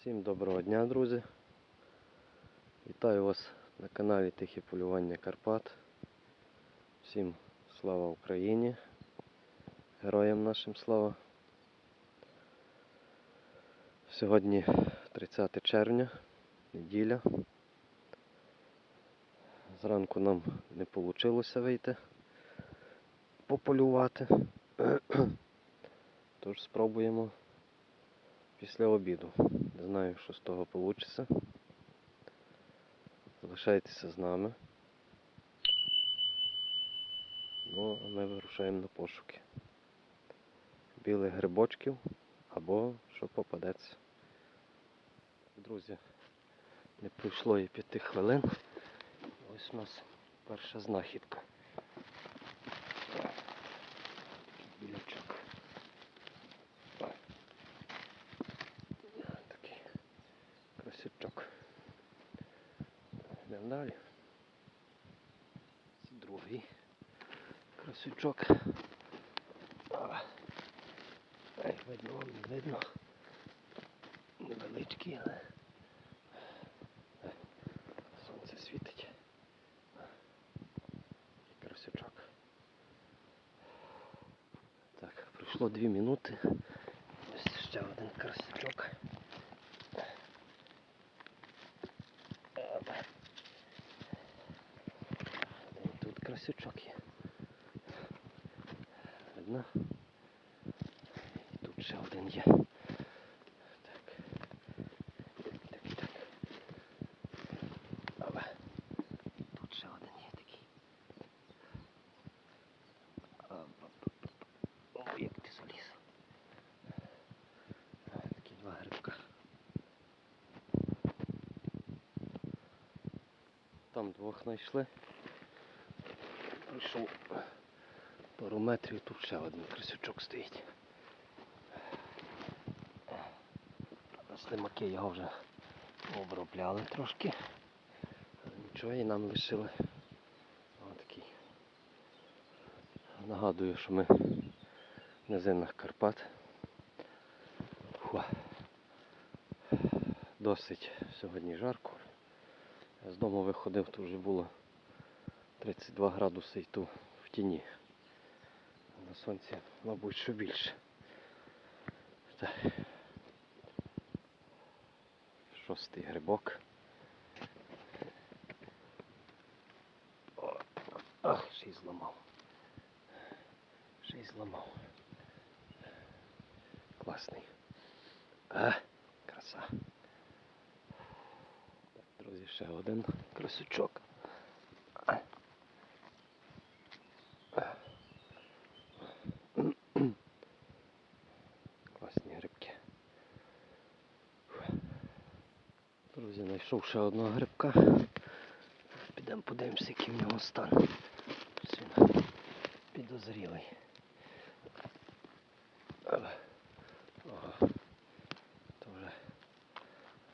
Всім доброго дня, друзі. Вітаю вас на каналі Тихе полювання Карпат. Всім слава Україні. Героям нашим слава. Сьогодні 30 червня, неділя. Зранку нам не вийшло вийти пополювати. Тож спробуємо після обіду. Знаю, що з того вийде. Залишайтеся з нами. Ну, а ми вирушаємо на пошуки. Білих грибочків або що попадеться. Друзі, не пройшло і п'яти хвилин. Ось у нас перша знахідка. Білячок. Такий красючок. Йдемо далі. Це другий красючок. Ай, видно вам не видно. Невеличкий, але сонце світить. Такий красючок. Так, пройшло дві минути. Ось ще один красючок. Опа. І тут красючок є. І тут ще один є. Так. Так, так. Опа. Тут ще один є такий. О, як ти заліз. Такі два грибка. Там двох знайшли. Пройшов пару метрів, тут ще один крисючок стоїть. Слимаки його вже обробляли трошки. Нічого і нам лишили. Отакий. Нагадую, що ми в низинах Карпат. Фу. Досить сьогодні жарко. Я з дому виходив, то вже було 32 градуси і ту в тіні. На сонці, мабуть, що більше. Так. Шостий грибок. О, ах, ще й зламав. Ще й зламав. Класний. А, краса. Так, друзі, ще один красючок. А. А. Класні грибки. Друзі, знайшов ще одного грибка. Підемо подивимося, який в нього стан. Він підозрілий. Але. То вже,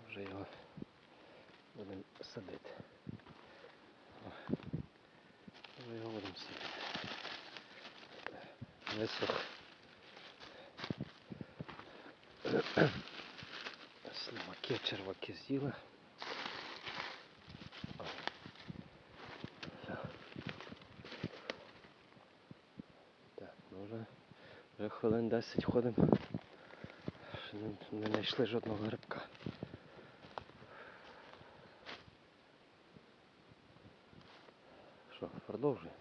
вже його будемо садити. О, його будемо садити. Висох. Слимаки, черваки з'їли. О. Все. Так, ну вже, вже хвилин 10 ходимо. Ще не, не знайшли жодного грибка. Що, продовжуємо.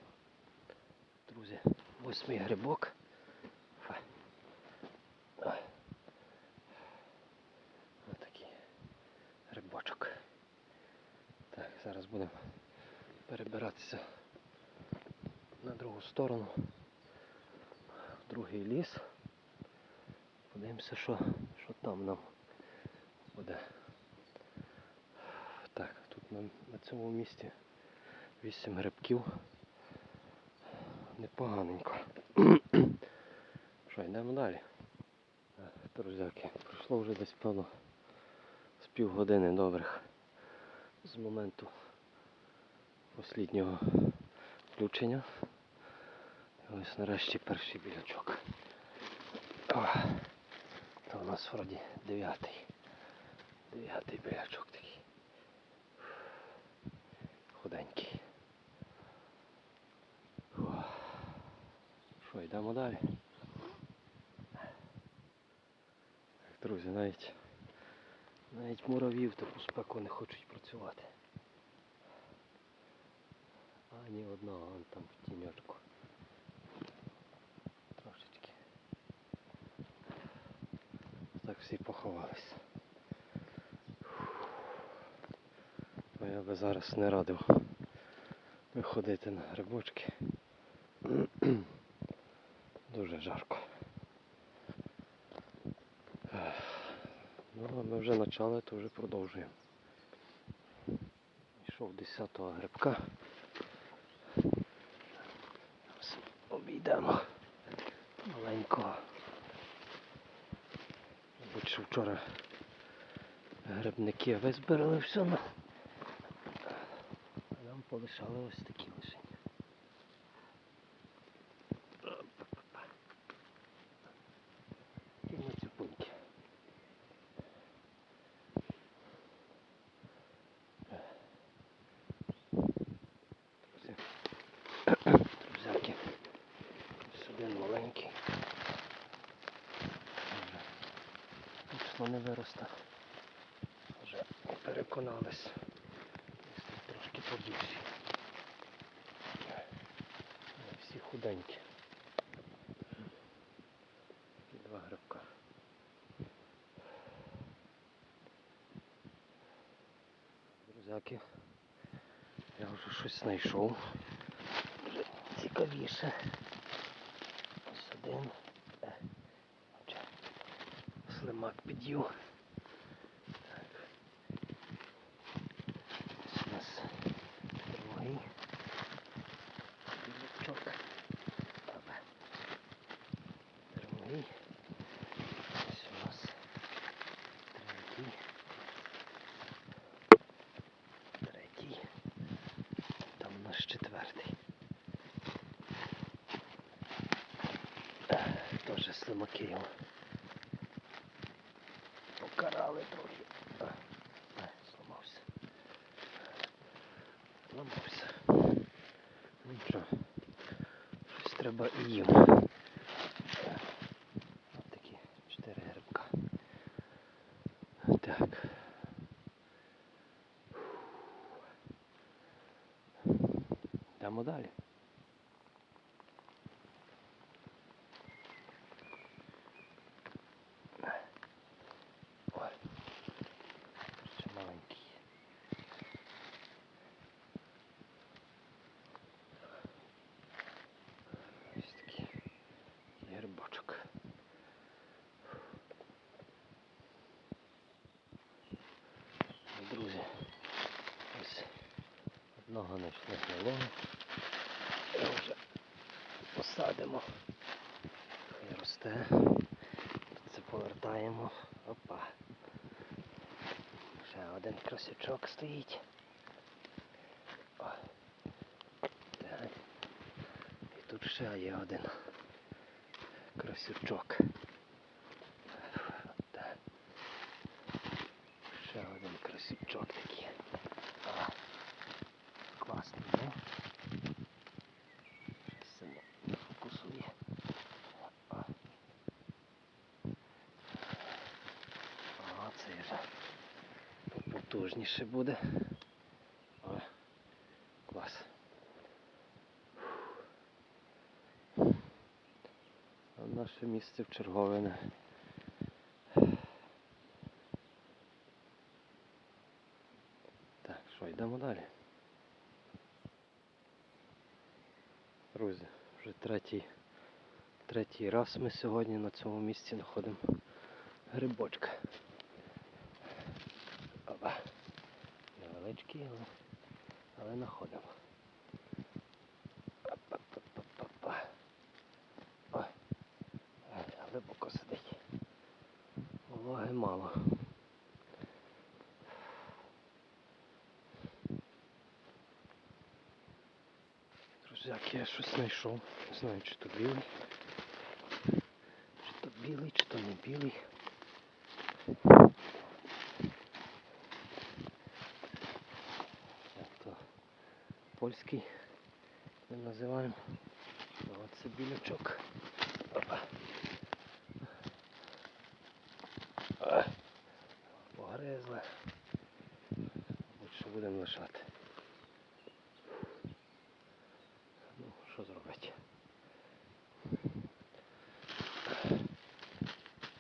Друзі, восьмий грибок. Отакий грибочок. Так, зараз будемо перебиратися на другу сторону, другий ліс. Подивимося, що, що там нам буде. Так, тут на, на цьому місці 8 грибків. Непоганенько. Що, йдемо далі. Друзяки, пройшло вже десь певно з півгодини добрих з моменту останнього включення. Ось нарешті перший білячок. О, то у нас вроді дев'ятий. Дев'ятий білячок такий. Худенький. Що, йдемо далі? Так, Друзі, навіть навіть мурав'ї в таку спеку не хочуть працювати. Ані одного, вон там в тіньочку. Так всі поховались. Бо я би зараз не радив виходити на грибочки. Дуже жарко. Ну, а ми вже почали, то вже продовжуємо. Йшов 10-го грибка. Зараз Обійдемо маленького. Мабуть, що вчора грибники визбирали все нам полишали ось такі лише. Ті мацюпуньки. Друзі. Друзяки. Ось один маленький. Вже Точно не виросте. Вже переконались. Трошки побільші. Всі худенькі. Такі два грибка. Друзяки, я вже щось знайшов. Вже цікавіше. Ось один. Слимак під'їв. Ось у нас другий. Білячок. Другий. Ось у нас третій. Третій. Там у нас четвертий. Теж слимаки його. Покарали трохи. А, а, зламався. Зламався. Нічого. Щось треба і їм. Ось такі чотири грибка. Так. Йдемо далі. Ой, ще маленький. Ось такий грибочок. Ну, Друзі, ось одного гнилого. Його вже посадимо. Хай росте. Це повертаємо. Опа. Ще один красючок стоїть. О. І тут ще є один красючок. Так. Ще красючок такий. Класний, не? Це не. О. Це вже потужніше буде. О, клас. Наше місце в черговине. Так, що, йдемо далі. Друзі, вже третій, третій раз ми сьогодні на цьому місці знаходимо грибочка. Оба. Невеличкий, але, але знаходимо. Як я щось знайшов, не знаю чи то білий, чи то білий, чи то не білий. Це польський ми називаємо. Оце білячок. Опа. Погризли. Що будемо лишати. Що зробити?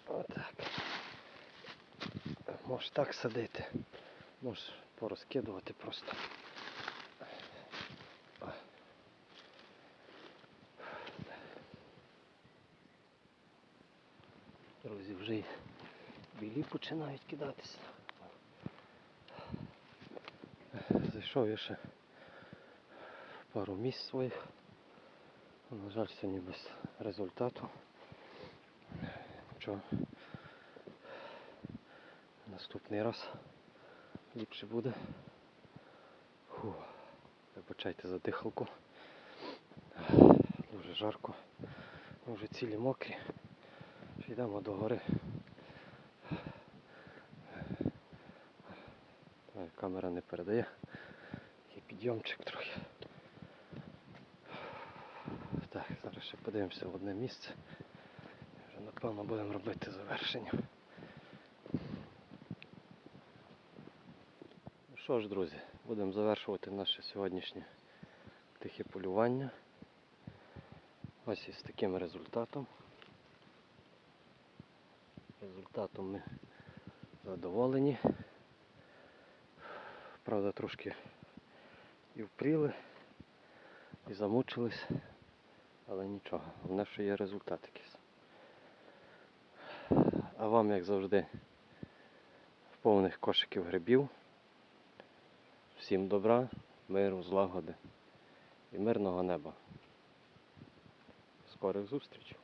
Отак. Можеш так садити. Можеш порозкидувати просто. Друзі, вже й білі починають кидатися. Зайшов я ще пару місць своїх. На жаль, сьогодні без результату. Що наступний раз ліпше буде. Фу, вибачайте за дихалку. Дуже жарко. Ми вже цілі мокрі. Йдемо до гори. Камера не передає. Є підйомчик трохи. Так, зараз ще подивимося в одне місце. Вже напевно будемо робити завершення. Ну що ж, друзі, будемо завершувати наше сьогоднішнє тихе полювання. Ось із таким результатом. Результатом ми задоволені. Правда, трошки і впріли, і замучились, але нічого, в нас ще є результат якийсь. А вам, як завжди, повних кошиків грибів. Всім добра, миру, злагоди і мирного неба. Скорих зустрічей!